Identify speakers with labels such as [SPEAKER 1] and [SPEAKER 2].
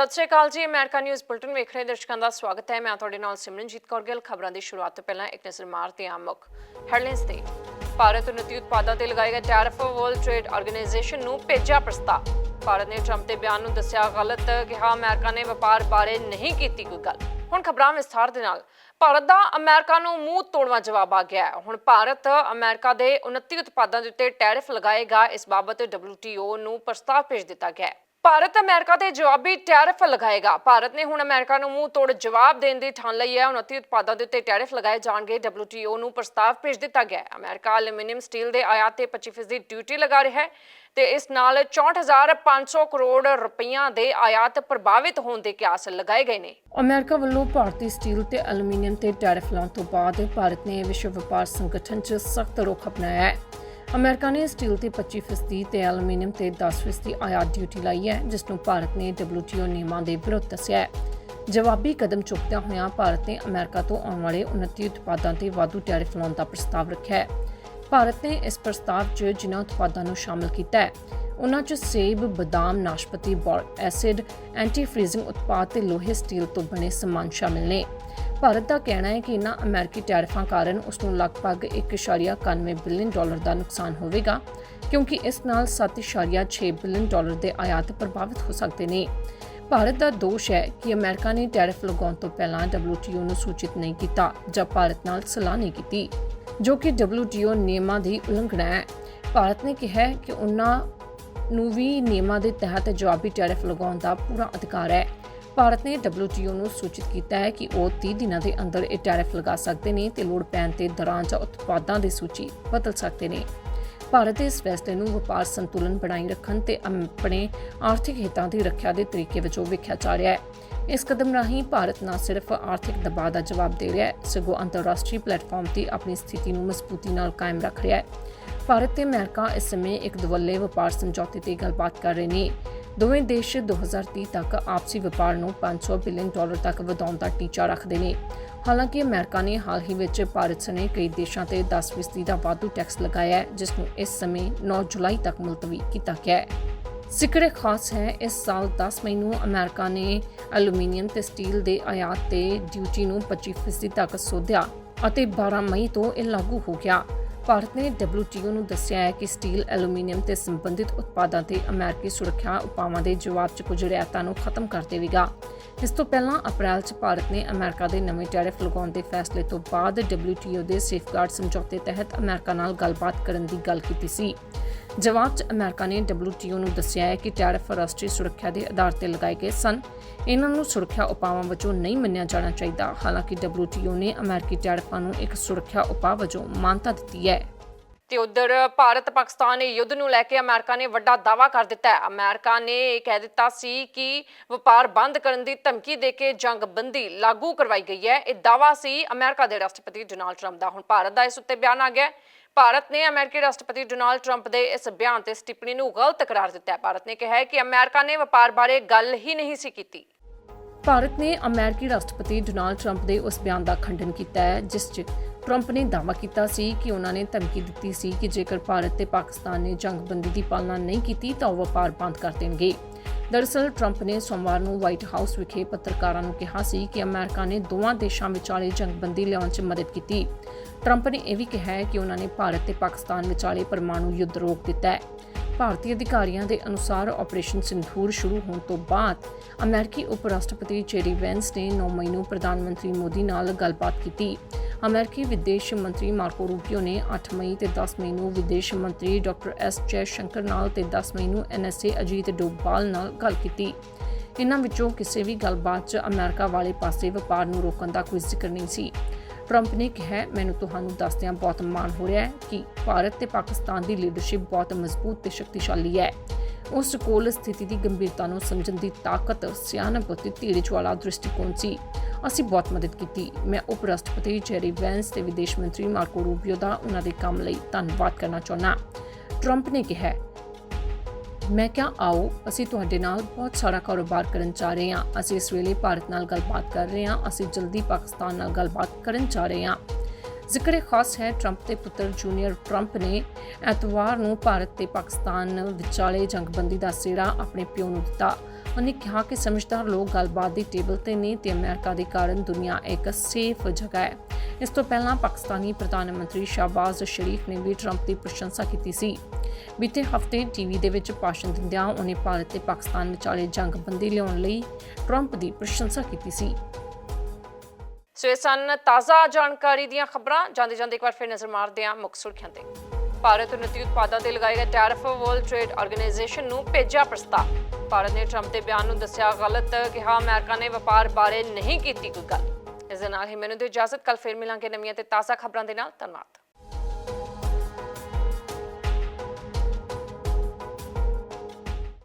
[SPEAKER 1] ਸਤਿ ਸ਼੍ਰੀ ਅਕਾਲ ਜੀ, America news bulletin ਵੇਖ ਰਹੇ ਦਰਸ਼ਕਾਂ ਦਾ ਸਵਾਗਤ ਹੈ। ਮੈਂ ਤੁਹਾਡੇ ਨਾਲ ਸਿਮਰਨਜੀਤ ਕੌਰ ਗਿੱਲ। ਖਬਰਾਂ ਦੀ ਸ਼ੁਰੂਆਤ ਤੋਂ ਪਹਿਲਾਂ ਇੱਕ ਨਜ਼ਰ ਮਾਰਦੇ ਹਾਂ ਮੁੱਖ ਹੈਡਲਾਈਨਸ ਤੇ। ਭਾਰਤ ਉન્નਤੀ ਉਤਪਾਦਾਂ ਤੇ ਲਗਾਏ ਟੈਰਿਫ ਵਰਲਡ ਟ੍ਰੇਡ ਆਰਗੇਨਾਈਜੇਸ਼ਨ ਨੂੰ ਭੇਜਿਆ ਪ੍ਰਸਤਾਵ। ਭਾਰਤ ਨੇ ਟਰੰਪ ਦੇ ਬਿਆਨ ਨੂੰ ਦੱਸਿਆ ਗਲਤ, ਕਿਹਾ ਅਮਰੀਕਾ ਨੇ ਵਪਾਰ ਬਾਰੇ ਨਹੀਂ ਕੀਤੀ ਕੋਈ ਗੱਲ। ਹੁਣ ਖਬਰਾਂ ਵਿਸਥਾਰ ਦੇ ਨਾਲ। ਭਾਰਤ ਦਾ ਅਮਰੀਕਾ ਨੂੰ ਮੂੰਹ ਤੋੜਵਾ ਜਵਾਬ ਆ ਗਿਆ ਹੁਣ ਭਾਰਤ ਅਮਰੀਕਾ ਦੇ 29 ਉਤਪਾਦਾਂ ਦੇ ਉੱਤੇ ਟੈਰਿਫ ਲਗਾਏਗਾ। ਇਸ ਬਾਬਤ WTO ਨੂੰ ਪ੍ਰਸਤਾਵ ਭੇਜ ਦਿੱਤਾ ਗਿਆ ਭਾਰਤ ਅਮਰੀਕਾ ਤੇ ਜਵਾਬੀ ਟੈਰਿਫ ਲਗਾਏਗਾ। ਭਾਰਤ ਨੇ ਹੁਣ ਅਮਰੀਕਾ ਨੂੰ ਮੂੰਹ ਤੋੜ ਜਵਾਬ ਦੇਣ ਦੀ ਠਾਣ ਲਈ ਹੈ। 29 ਉਤਪਾਦਾਂ ਦੇ ਉੱਤੇ ਟੈਰਿਫ ਲਗਾਏ ਜਾਣਗੇ। WTO ਨੂੰ ਪ੍ਰਸਤਾਵ ਭੇਜ ਦਿੱਤਾ ਗਿਆ ਹੈ। ਅਮਰੀਕਾ ਐਲੂਮੀਨੀਅਮ ਸਟੀਲ ਦੇ ਆਯਾਤ ਤੇ 25% ਦੀ ਡਿਊਟੀ ਲਗਾ ਰਿਹਾ ਹੈ ਤੇ ਇਸ ਨਾਲ 64500 ਕਰੋੜ ਰੁਪਈਆ ਦੇ ਆਯਾਤ ਪ੍ਰਭਾਵਿਤ ਹੋਣ ਦੇ ਕਿਆਸ ਲਗਾਏ ਗਏ ਨੇ। ਅਮਰੀਕਾ ਵੱਲੋਂ ਭਾਰਤੀ ਸਟੀਲ ਤੇ ਐਲੂਮੀਨੀਅਮ ਤੇ ਟੈਰਿਫ ਲਾਉਣ ਤੋਂ ਬਾਅਦ ਭਾਰਤ ਨੇ ਵਿਸ਼ਵ ਵਪਾਰ ਸੰਗਠਨ 'ਚ ਸਖਤ ਰੁਖ ਅਪਣਾਇਆ ਹੈ। ਅਮਰੀਕਾ ਨੇ ਸਟੀਲ ਤੇ 25% ਤੇ ਐਲੂਮੀਨੀਅਮ ਤੇ 10% ਆਯਾਤ ਡਿਊਟੀ ਲਾਈ ਹੈ ਜਿਸ ਨੂੰ ਭਾਰਤ ਨੇ WTO ਨਿਯਮਾਂ ਦੇ ਵਿਰੁੱਧ ਦੱਸਿਆ ਹੈ। ਜਵਾਬੀ ਕਦਮ ਚੁੱਕਦਿਆਂ ਹੋਇਆਂ ਭਾਰਤ ਨੇ ਅਮਰੀਕਾ ਤੋਂ ਆਉਣ ਵਾਲੇ 29 ਉਤਪਾਦਾਂ ਤੇ ਵਾਧੂ ਟੈਰਿਫ ਲਾਉਣ ਦਾ ਪ੍ਰਸਤਾਵ ਰੱਖਿਆ ਹੈ। ਭਾਰਤ ਨੇ ਇਸ ਪ੍ਰਸਤਾਵ 'ਚ ਜਿਨ੍ਹਾਂ ਉਤਪਾਦਾਂ ਨੂੰ ਸ਼ਾਮਲ ਕੀਤਾ ਹੈ ਉਹਨਾਂ 'ਚ ਸੇਬ, ਬਦਾਮ, ਨਾਸ਼ਪਤੀ, ਬੋਰਿਕ ਐਸਿਡ, ਐਂਟੀ ਫ੍ਰੀਜ਼ਿੰਗ ਉਤਪਾਦ ਤੇ ਲੋਹੇ ਸਟੀਲ ਤੋਂ ਬਣੇ ਸਮਾਨ ਸ਼ਾਮਿਲ ਨੇ। ਭਾਰਤ ਦਾ ਕਹਿਣਾ ਹੈ ਕਿ ਇਨ੍ਹਾਂ ਅਮਰੀਕੀ ਟੈਰਿਫਾਂ ਕਾਰਨ ਉਸ ਨੂੰ ਲਗਭਗ 1.91 ਬਿਲੀਅਨ ਡਾਲਰ ਦਾ ਨੁਕਸਾਨ ਹੋਵੇਗਾ, ਕਿਉਂਕਿ ਇਸ ਨਾਲ 7.6 ਬਿਲੀਅਨ ਡਾਲਰ ਦੇ ਆਯਾਤ ਪ੍ਰਭਾਵਿਤ ਹੋ ਸਕਦੇ ਨੇ। ਭਾਰਤ ਦਾ ਦੋਸ਼ ਹੈ ਕਿ ਅਮਰੀਕਾ ਨੇ ਟੈਰਿਫ ਲਗਾਉਣ ਤੋਂ ਪਹਿਲਾਂ WTO ਨੂੰ ਸੂਚਿਤ ਨਹੀਂ ਕੀਤਾ ਜਾਂ ਭਾਰਤ ਨਾਲ ਸਲਾਹ ਨਹੀਂ ਕੀਤੀ, ਜੋ ਕਿ WTO ਨਿਯਮਾਂ ਦੀ ਉਲੰਘਣਾ ਹੈ। ਭਾਰਤ ਨੇ ਕਿਹਾ ਹੈ ਕਿ ਉਹਨਾਂ ਨੂੰ ਵੀ ਨਿਯਮਾਂ ਦੇ ਤਹਿਤ ਜਵਾਬੀ ਟੈਰਿਫ ਲਗਾਉਣ ਦਾ ਪੂਰਾ ਅਧਿਕਾਰ ਹੈ। ਭਾਰਤ ਨੇ WTO ਨੂੰ ਸੂਚਿਤ ਕੀਤਾ ਹੈ ਕਿ ਉਹ 30 ਦਿਨਾਂ ਦੇ ਅੰਦਰ ਇਹ ਟੈਰਿਫ ਲਗਾ ਸਕਦੇ ਨੇ ਤੇ ਲੋੜ ਪੈਣ ਤੇ ਦਰਾਂ ਜਾਂ ਉਤਪਾਦਾਂ ਦੀ ਸੂਚੀ ਬਦਲ ਸਕਦੇ ਨੇ। ਭਾਰਤ ਦੇ ਇਸ ਫੈਸਲੇ ਨੂੰ ਵਪਾਰ ਸੰਤੁਲਨ ਬਣਾਈ ਰੱਖਣ ਤੇ ਆਪਣੇ ਆਰਥਿਕ ਹਿੱਤਾਂ ਦੀ ਰੱਖਿਆ ਦੇ ਤਰੀਕੇ ਵਜੋਂ ਵੇਖਿਆ ਜਾ ਰਿਹਾ ਹੈ। ਇਸ ਕਦਮ ਰਾਹੀਂ ਭਾਰਤ ਨਾ ਸਿਰਫ ਆਰਥਿਕ ਦਬਾਅ ਦਾ ਜਵਾਬ ਦੇ ਰਿਹਾ ਹੈ, ਸਗੋਂ ਅੰਤਰਰਾਸ਼ਟਰੀ ਪਲੇਟਫਾਰਮ ਤੇ ਆਪਣੀ ਸਥਿਤੀ ਨੂੰ ਮਜ਼ਬੂਤੀ ਨਾਲ ਕਾਇਮ ਰੱਖ ਰਿਹਾ ਹੈ। ਭਾਰਤ ਤੇ ਅਮਰੀਕਾ ਇਸ ਸਮੇਂ ਇੱਕ ਦਵੱਲੇ ਵਪਾਰ ਸਮਝੌਤੇ ਤੇ ਗੱਲਬਾਤ ਕਰ ਰਹੇ ਨੇ। ਦੋਵੇਂ ਦੇਸ਼ 2030 ਤੱਕ ਆਪਸੀ ਵਪਾਰ ਨੂੰ 500 ਬਿਲੀਅਨ ਡਾਲਰ ਤੱਕ ਵਧਾਉਣ ਦਾ ਟੀਚਾ ਰੱਖਦੇ ਨੇ। ਹਾਲਾਂਕਿ ਅਮਰੀਕਾ ਨੇ ਹਾਲ ਹੀ ਵਿੱਚ ਭਾਰਤ ਸਣੇ ਕਈ ਦੇਸ਼ਾਂ ਤੇ 10% ਦਾ ਵਾਧੂ ਟੈਕਸ ਲਗਾਇਆ ਹੈ, ਜਿਸ ਨੂੰ ਇਸ ਸਮੇਂ 9 ਜੁਲਾਈ ਤੱਕ ਮੁਲਤਵੀ ਕੀਤਾ ਗਿਆ ਹੈ। ਜ਼ਿਕਰ ਖਾਸ ਹੈ, ਇਸ ਸਾਲ 10 ਮਈ ਨੂੰ ਅਮਰੀਕਾ ਨੇ ਐਲੂਮੀਨੀਅਮ ਤੇ ਸਟੀਲ ਦੇ ਆਯਾਤ ਤੇ ਡਿਊਟੀ ਨੂੰ 25% ਤੱਕ ਸੋਧਿਆ ਅਤੇ 12 ਮਈ ਤੋਂ ਇਹ ਲਾਗੂ ਹੋ ਗਿਆ। ਭਾਰਤ ਨੇ WTO ਨੂੰ ਦੱਸਿਆ ਹੈ ਕਿ ਸਟੀਲ, ਐਲੂਮੀਨੀਅਮ ਤੇ ਸੰਬੰਧਿਤ ਉਤਪਾਦਾਂ ਤੇ ਅਮਰੀਕੀ ਸੁਰੱਖਿਆ ਉਪਾਵਾਂ ਦੇ ਜਵਾਬ 'ਚ ਕੁਝ ਰਿਆਇਤਾਂ ਨੂੰ ਖਤਮ ਕਰ ਦੇਵੇਗਾ। ਇਸ ਤੋਂ ਪਹਿਲਾਂ ਅਪ੍ਰੈਲ 'ਚ ਭਾਰਤ ਨੇ ਅਮਰੀਕਾ ਦੇ ਨਵੇਂ ਟੈਰਿਫ ਲਗਾਉਣ ਦੇ ਫੈਸਲੇ ਤੋਂ ਬਾਅਦ WTO ਦੇ ਸੇਫਗਾਰਡ ਸਮਝੌਤੇ ਤਹਿਤ ਅਮਰੀਕਾ ਨਾਲ ਗੱਲਬਾਤ ਕਰਨ ਦੀ ਗੱਲ ਕੀਤੀ ਸੀ। ਜਵਾਬ 'ਚ ਅਮਰੀਕਾ ਨੇ WTO ਨੂੰ ਦੱਸਿਆ ਹੈ ਕਿ ਟੈਰਿਫ ਰਾਸ਼ਟਰੀ ਸੁਰੱਖਿਆ ਦੇ ਆਧਾਰ ਤੇ ਲਗਾਏ ਗਏ ਸਨ। ਇਹਨਾਂ ਨੂੰ ਸੁਰੱਖਿਆ ਉਪਾਵਾਂ ਵਜੋਂ ਨਹੀਂ ਮੰਨਿਆ ਜਾਣਾ ਚਾਹੀਦਾ। ਹਾਲਾਂਕਿ WTO ਨੇ ਅਮਰੀਕੀ ਟੈਰਿਫਾਂ ਨੂੰ ਇੱਕ ਸੁਰੱਖਿਆ ਉਪਾਅ ਵਜੋਂ ਮਾਨਤਾ ਦਿੱਤੀ ਹੈ। ਤੇ ਉਧਰ ਭਾਰਤ, ਪਾਕਿਸਤਾਨ ਯੁੱਧ ਨੂੰ ਲੈ ਕੇ ਅਮਰੀਕਾ ਨੇ ਵੱਡਾ ਦਾਅਵਾ ਕਰ ਦਿੱਤਾ ਹੈ। ਅਮਰੀਕਾ ਨੇ ਇਹ ਕਹਿ ਦਿੱਤਾ ਸੀ ਕਿ ਵਪਾਰ ਬੰਦ ਕਰਨ ਦੀ ਧਮਕੀ ਦੇ ਕੇ ਜੰਗਬੰਦੀ ਲਾਗੂ ਕਰਵਾਈ ਗਈ ਹੈ। ਇਹ ਦਾਅਵਾ ਸੀ ਅਮਰੀਕਾ ਦੇ ਰਾਸ਼ਟਰਪਤੀ ਡੋਨਾਲਡ ਟਰੰਪ ਦਾ। ਹੁਣ ਭਾਰਤ ਦਾ ਇਸ ਉੱਤੇ ਬਿਆਨ ਆ ਗਿਆ ਭਾਰਤ ਨੇ ਅਮਰੀਕੀ ਰਾਸ਼ਟਰਪਤੀ ਡੋਨਾਲਡ ਟਰੰਪ ਦੇ ਇਸ ਬਿਆਨ ਤੇ ਇਸ ਟਿੱਪਣੀ ਨੂੰ ਗਲਤ ਕਰਾਰ ਦਿੱਤਾ ਹੈ। ਭਾਰਤ ਨੇ ਕਿਹਾ ਹੈ ਕਿ ਅਮਰੀਕਾ ਨੇ ਵਪਾਰ ਬਾਰੇ ਗੱਲ ਹੀ ਨਹੀਂ ਸੀ ਕੀਤੀ। ਭਾਰਤ ਨੇ ਅਮਰੀਕੀ ਰਾਸ਼ਟਰਪਤੀ ਡੋਨਾਲਡ ਟਰੰਪ ਦੇ ਉਸ ਬਿਆਨ ਦਾ ਖੰਡਨ ਕੀਤਾ ਹੈ, ਜਿਸ 'ਚ ਟਰੰਪ ਨੇ ਦਾਅਵਾ ਕੀਤਾ ਸੀ ਕਿ ਉਹਨਾਂ ਨੇ ਧਮਕੀ ਦਿੱਤੀ ਸੀ ਕਿ ਜੇਕਰ ਭਾਰਤ ਤੇ ਪਾਕਿਸਤਾਨ ਨੇ ਜੰਗਬੰਦੀ ਦੀ ਪਾਲਣਾ ਨਹੀਂ ਕੀਤੀ, ਤਾਂ ਉਹ ਵਪਾਰ ਬੰਦ ਕਰ ਦੇਣਗੇ। ਦਰਅਸਲ, ਟਰੰਪ ਨੇ ਸੋਮਵਾਰ ਨੂੰ ਵਾਈਟ ਹਾਊਸ ਵਿਖੇ ਪੱਤਰਕਾਰਾਂ ਨੂੰ ਕਿਹਾ ਸੀ ਕਿ ਅਮਰੀਕਾ ਨੇ ਦੋਵਾਂ ਦੇਸ਼ਾਂ ਵਿਚਾਲੇ ਜੰਗਬੰਦੀ ਲਿਆਉਣ 'ਚ ਮਦਦ ਕੀਤੀ। ਟਰੰਪ ਨੇ ਇਹ ਵੀ ਕਿਹਾ ਹੈ ਕਿ ਉਹਨਾਂ ਨੇ ਭਾਰਤ ਤੇ ਪਾਕਿਸਤਾਨ ਵਿਚਾਲੇ ਪਰਮਾਣੂ ਯੁੱਧ ਰੋਕ ਦਿੱਤਾ ਹੈ। ਭਾਰਤੀ ਅਧਿਕਾਰੀਆਂ ਦੇ ਅਨੁਸਾਰ ਆਪਰੇਸ਼ਨ ਸਿੰਧੂਰ ਸ਼ੁਰੂ ਹੋਣ ਤੋਂ ਬਾਅਦ ਅਮਰੀਕੀ ਉਪ ਰਾਸ਼ਟਰਪਤੀ ਜੇਰੀ ਵੈਂਸ ਨੇ 9 ਮਈ ਨੂੰ ਪ੍ਰਧਾਨ ਮੰਤਰੀ ਮੋਦੀ ਨਾਲ ਗੱਲਬਾਤ ਕੀਤੀ। ਅਮਰੀਕੀ ਵਿਦੇਸ਼ ਮੰਤਰੀ ਮਾਰਕੋ ਰੂਬੀਓ ਨੇ 8 ਮਈ ਤੇ 10 ਮਈ ਨੂੰ ਵਿਦੇਸ਼ ਮੰਤਰੀ ਡਾਕਟਰ ਐਸ ਜੈ ਸ਼ੰਕਰ ਨਾਲ ਤੇ 10 ਮਈ ਨੂੰ ਐਨਐਸਏ ਅਜੀਤ ਡੋਭਾਲ ਨਾਲ ਗੱਲ ਕੀਤੀ। ਇਨ੍ਹਾਂ ਵਿੱਚੋਂ ਕਿਸੇ ਵੀ ਗੱਲਬਾਤ 'ਚ ਅਮਰੀਕਾ ਵਾਲੇ ਪਾਸੇ ਵਪਾਰ ਨੂੰ ਰੋਕਣ ਦਾ ਕੋਈ ਜ਼ਿਕਰ ਨਹੀਂ ਸੀ। ਟਰੰਪ ਨੇ ਕਿਹਾ, ਮੈਨੂੰ ਤੁਹਾਨੂੰ ਦੱਸਦਿਆਂ ਬਹੁਤ ਮਾਣ ਹੋ ਰਿਹਾ ਹੈ ਕਿ ਭਾਰਤ ਤੇ ਪਾਕਿਸਤਾਨ ਦੀ ਲੀਡਰਸ਼ਿਪ ਬਹੁਤ ਮਜ਼ਬੂਤ ਤੇ ਸ਼ਕਤੀਸ਼ਾਲੀ ਹੈ। ਉਸ ਕੋਲ ਸਥਿਤੀ ਦੀ ਗੰਭੀਰਤਾ ਨੂੰ ਸਮਝਣ ਦੀ ਤਾਕਤ ਸਿਆਣਪ ਤੇ ਧੀਰਜ ਵਾਲਾ ਦ੍ਰਿਸ਼ਟੀਕੋਣ ਸੀ। ਅਸੀਂ ਬਹੁਤ ਮਦਦ ਕੀਤੀ। ਮੈਂ ਉਪ ਰਾਸ਼ਟਰਪਤੀ ਜੈਰੀ ਵੈਂਸ ਤੇ ਵਿਦੇਸ਼ ਮੰਤਰੀ ਮਾਰਕੋ ਰੂਬੀਓ ਦਾ ਉਹਨਾਂ ਦੇ ਕੰਮ ਲਈ ਧੰਨਵਾਦ ਕਰਨਾ ਚਾਹੁੰਦਾ ਟਰੰਪ ਨੇ ਕਿਹਾ, ਮੈਂ ਕਿਹਾ, ਆਓ, ਅਸੀਂ ਤੁਹਾਡੇ ਨਾਲ ਬਹੁਤ ਸਾਰਾ ਕਾਰੋਬਾਰ ਕਰਨ ਜਾ ਰਹੇ ਹਾਂ। ਅਸੀਂ ਇਸ ਵੇਲੇ ਭਾਰਤ ਨਾਲ ਗੱਲਬਾਤ ਕਰ ਰਹੇ ਹਾਂ। ਅਸੀਂ ਜਲਦੀ ਪਾਕਿਸਤਾਨ ਨਾਲ ਗੱਲਬਾਤ ਕਰਨ ਜਾ ਰਹੇ ਹਾਂ। ਜ਼ਿਕਰ ਖਾਸ ਹੈ ਟਰੰਪ ਦੇ ਪੁੱਤਰ ਜੂਨੀਅਰ ਟਰੰਪ ਨੇ ਐਤਵਾਰ ਨੂੰ ਭਾਰਤ ਤੇ ਪਾਕਿਸਤਾਨ ਵਿਚਾਲੇ ਜੰਗਬੰਦੀ ਦਾ ਸਿਹਰਾ ਆਪਣੇ ਪਿਓ ਨੂੰ ਦਿੱਤਾ। ਉਹਨੇ ਕਿਹਾ ਕਿ ਸਮਝਦਾਰ ਲੋਕ ਗੱਲਬਾਤ ਦੀ ਟੇਬਲ ਤੇ ਨੇ ਤੇ ਅਮਰੀਕਾ ਦੇ ਕਾਰਨ ਦੁਨੀਆ ਇੱਕ ਸੇਫ ਜਗ੍ਹਾ ਹੈ। ਇਸ ਤੋਂ ਪਹਿਲਾਂ ਪਾਕਿਸਤਾਨੀ ਪ੍ਰਧਾਨ ਮੰਤਰੀ ਸ਼ਾਹਬਾਜ਼ ਸ਼ਰੀਫ ਨੇ ਵੀ ਟਰੰਪ ਦੀ ਪ੍ਰਸ਼ੰਸਾ ਕੀਤੀ ਸੀ। ਬੀਤੇ ਹਫ਼ਤੇ ਟੀਵੀ ਦੇ ਵਿੱਚ ਭਾਸ਼ਣ ਦਿੰਦਿਆਂ ਉਹਨੇ ਭਾਰਤ ਤੇ ਪਾਕਿਸਤਾਨ ਵਿਚਾਲੇ ਜੰਗਬੰਦੀ ਲਿਆਉਣ ਲਈ ਟਰੰਪ ਦੀ ਪ੍ਰਸ਼ੰਸਾ ਕੀਤੀ ਸੀ। ਸੋ ਇਹ ਸਨ ਤਾਜ਼ਾ ਜਾਣਕਾਰੀ ਦੀਆਂ ਖਬਰਾਂ। ਜਾਂਦੇ ਜਾਂਦੇ ਇੱਕ ਵਾਰ ਫਿਰ ਨਜ਼ਰ ਮਾਰਦੇ ਹਾਂ ਮੁੱਖ ਸੁਰਖੀਆਂ ਤੇ। ਭਾਰਤ ਉਨਤੀ ਉਤਪਾਦਾਂ ਤੇ ਲਗਾਏ ਗਏ ਟੈਰਿਫ ਵਰਲਡ ਟ੍ਰੇਡ ਆਰਗੇਨਾਈਜੇਸ਼ਨ ਨੂੰ ਭੇਜਿਆ ਪ੍ਰਸਤਾਵ। ਭਾਰਤ ਨੇ ਟਰੰਪ ਦੇ ਬਿਆਨ ਨੂੰ ਦੱਸਿਆ ਗਲਤ ਕਿਹਾ ਅਮਰੀਕਾ ਨੇ ਵਪਾਰ ਬਾਰੇ ਨਹੀਂ ਕੀਤੀ ਕੋਈ ਗੱਲ। ਇਸ ਦੇ ਨਾਲ ਹੀ ਮੈਨੂੰ ਦਿਓ ਇਜਾਜ਼ਤ। ਕੱਲ ਫਿਰ ਮਿਲਾਂਗੇ ਨਵੀਆਂ ਤੇ ਤਾਜ਼ਾ ਖਬਰਾਂ ਦੇ ਨਾਲ। ਧੰਨਵਾਦ।